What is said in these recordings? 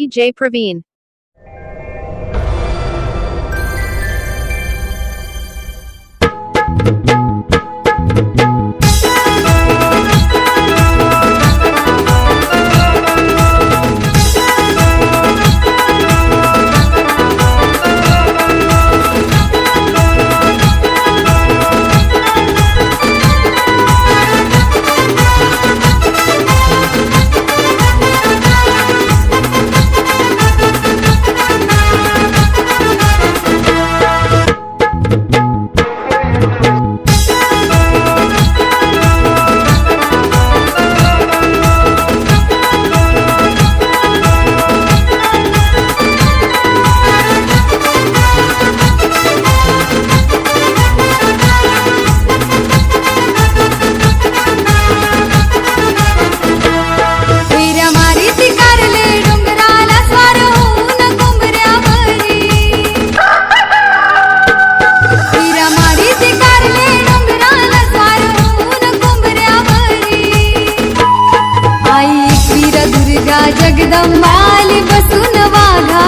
P. J. Praveen. कदंबाली बसून वाघा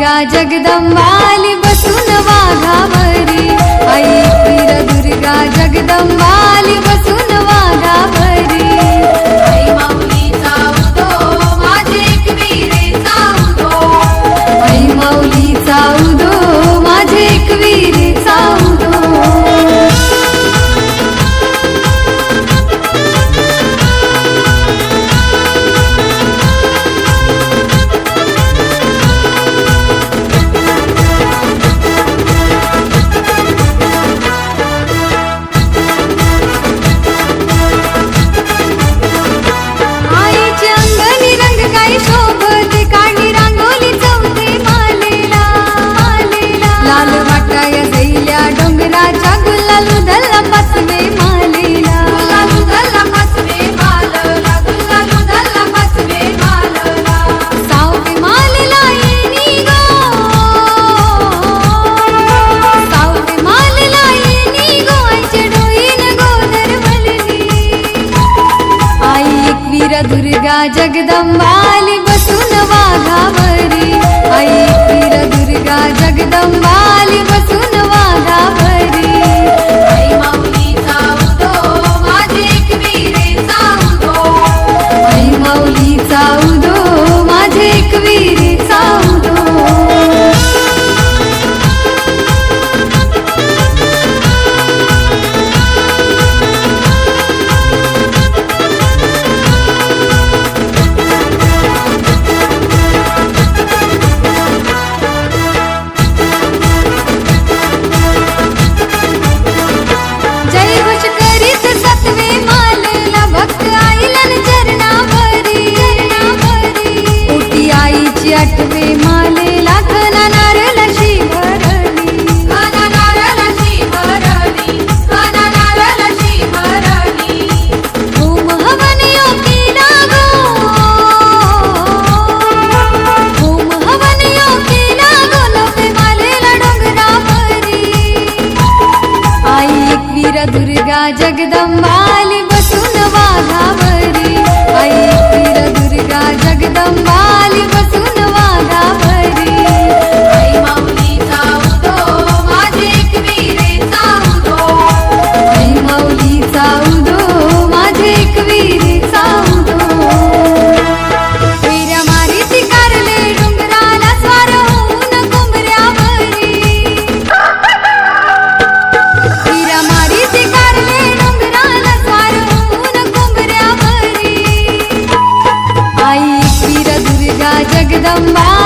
जागा जगदंबाली बसून वाघावरी आई दुर्गा जगदंबाली बसून वाघावरी दुर्गा जगदंबाली बसून वाघावरी. आई दुर्गा जगदंबाली बसून दुर्गा जगदम्बा। जगदम्बा।